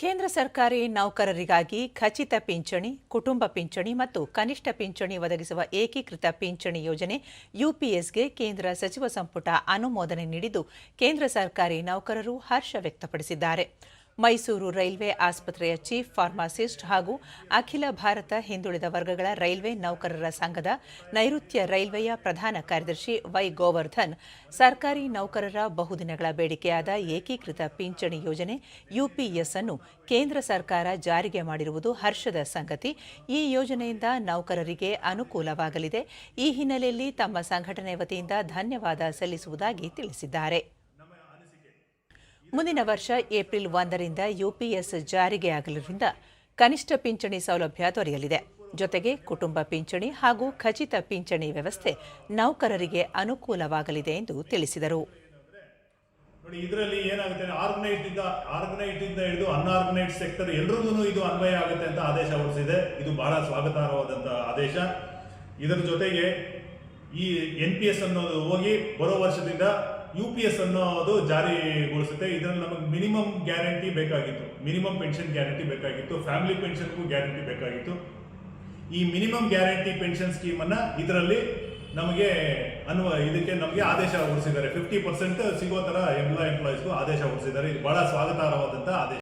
ಕೇಂದ್ರ ಸರ್ಕಾರಿ ನೌಕರರಿಗಾಗಿ ಖಚಿತ ಪಿಂಚಣಿ, ಕುಟುಂಬ ಪಿಂಚಣಿ ಮತ್ತು ಕನಿಷ್ಠ ಪಿಂಚಣಿ ಒದಗಿಸುವ ಏಕೀಕೃತ ಪಿಂಚಣಿ ಯೋಜನೆ ಯುಪಿಎಸ್ಗೆ ಕೇಂದ್ರ ಸಚಿವ ಸಂಪುಟ ಅನುಮೋದನೆ ನೀಡಿದ್ದು ಕೇಂದ್ರ ಸರ್ಕಾರಿ ನೌಕರರು ಹರ್ಷ ವ್ಯಕ್ತಪಡಿಸಿದ್ದಾರೆ. ಮೈಸೂರು ರೈಲ್ವೆ ಆಸ್ಪತ್ರೆಯ ಚೀಫ್ ಫಾರ್ಮಾಸಿಸ್ಟ್ ಹಾಗೂ ಅಖಿಲ ಭಾರತ ಹಿಂದುಳಿದ ವರ್ಗಗಳ ರೈಲ್ವೆ ನೌಕರರ ಸಂಘದ ನೈಋತ್ಯ ರೈಲ್ವೆಯ ಪ್ರಧಾನ ಕಾರ್ಯದರ್ಶಿ ವೈ ಗೋವರ್ಧನ್, ಸರ್ಕಾರಿ ನೌಕರರ ಬಹುದಿನಗಳ ಬೇಡಿಕೆಯಾದ ಏಕೀಕೃತ ಪಿಂಚಣಿ ಯೋಜನೆ ಯುಪಿಎಸ್ ಅನ್ನು ಕೇಂದ್ರ ಸರ್ಕಾರ ಜಾರಿಗೆ ಮಾಡಿರುವುದು ಹರ್ಷದ ಸಂಗತಿ. ಈ ಯೋಜನೆಯಿಂದ ನೌಕರರಿಗೆ ಅನುಕೂಲವಾಗಲಿದೆ. ಈ ಹಿನ್ನೆಲೆಯಲ್ಲಿ ತಮ್ಮ ಸಂಘಟನೆ ವತಿಯಿಂದ ಧನ್ಯವಾದ ಸಲ್ಲಿಸುವುದಾಗಿ ತಿಳಿಸಿದ್ದಾರೆ. ಮುಂದಿನ ವರ್ಷ ಏಪ್ರಿಲ್ ಒಂದರಿಂದ ಯುಪಿಎಸ್ ಜಾರಿಗೆ ಆಗಲಿರುವುದರಿಂದ ಕನಿಷ್ಠ ಪಿಂಚಣಿ ಸೌಲಭ್ಯ ದೊರೆಯಲಿದೆ. ಜೊತೆಗೆ ಕುಟುಂಬ ಪಿಂಚಣಿ ಹಾಗೂ ಖಚಿತ ಪಿಂಚಣಿ ವ್ಯವಸ್ಥೆ ನೌಕರರಿಗೆ ಅನುಕೂಲವಾಗಲಿದೆ ಎಂದು ತಿಳಿಸಿದರು. ಇದರಲ್ಲಿ ಏನಾಗುತ್ತೆ ಆರ್ಗನೈಸ್ಡ್ ಇಂದ ಆರ್ಗನೈಸ್ಡ್ ಇಂದ ಹಿಡಿದು ಅನ್ಆರ್ಗನೈಸ್ಡ್ ಸೆಕ್ಟರ್ ಎಲ್ರಿಗೂ ಇದು ಅನ್ವಯ ಆಗುತ್ತೆ ಅಂತ ಆದೇಶ ಹೊರಡಿಸಿದೆ. ಇದು ಬಹಳ ಸ್ವಾಗತಾರ್ಹವಾದಂತಹ ಆದೇಶ. ಇದರ ಜೊತೆಗೆ ಈ ಎನ್ ಪಿ ಎಸ್ ಅನ್ನೋದು ಹೋಗಿ ಬರೋ ವರ್ಷದಿಂದ ಯು ಪಿ ಎಸ್ ಅನ್ನೋದು ಜಾರಿಗೊಳಿಸುತ್ತೆ. ಇದರಲ್ಲಿ ನಮಗೆ ಮಿನಿಮಮ್ ಗ್ಯಾರಂಟಿ ಬೇಕಾಗಿತ್ತು. ಮಿನಿಮಮ್ ಪೆನ್ಷನ್ ಗ್ಯಾರಂಟಿ ಬೇಕಾಗಿತ್ತು. ಫ್ಯಾಮಿಲಿ ಪೆನ್ಷನ್ಗೂ ಗ್ಯಾರಂಟಿ ಬೇಕಾಗಿತ್ತು. ಈ ಮಿನಿಮಮ್ ಗ್ಯಾರಂಟಿ ಪೆನ್ಷನ್ ಸ್ಕೀಮ್ ಅನ್ನ ಇದರಲ್ಲಿ ನಮಗೆ ಅನ್ವ, ಇದಕ್ಕೆ ನಮಗೆ ಆದೇಶ ಹೊರಿಸಿದ್ದಾರೆ. ಫಿಫ್ಟಿ ಪರ್ಸೆಂಟ್ ಸಿಗೋ ತರ ಎಲ್ಲ ಎಂಪ್ಲಾಯೀಸ್ಗೂ ಆದೇಶ ಹೊರಿಸಿದ್ದಾರೆ. ಇದು ಬಹಳ ಸ್ವಾಗತಾರ್ಹವಾದಂಥ ಆದೇಶ.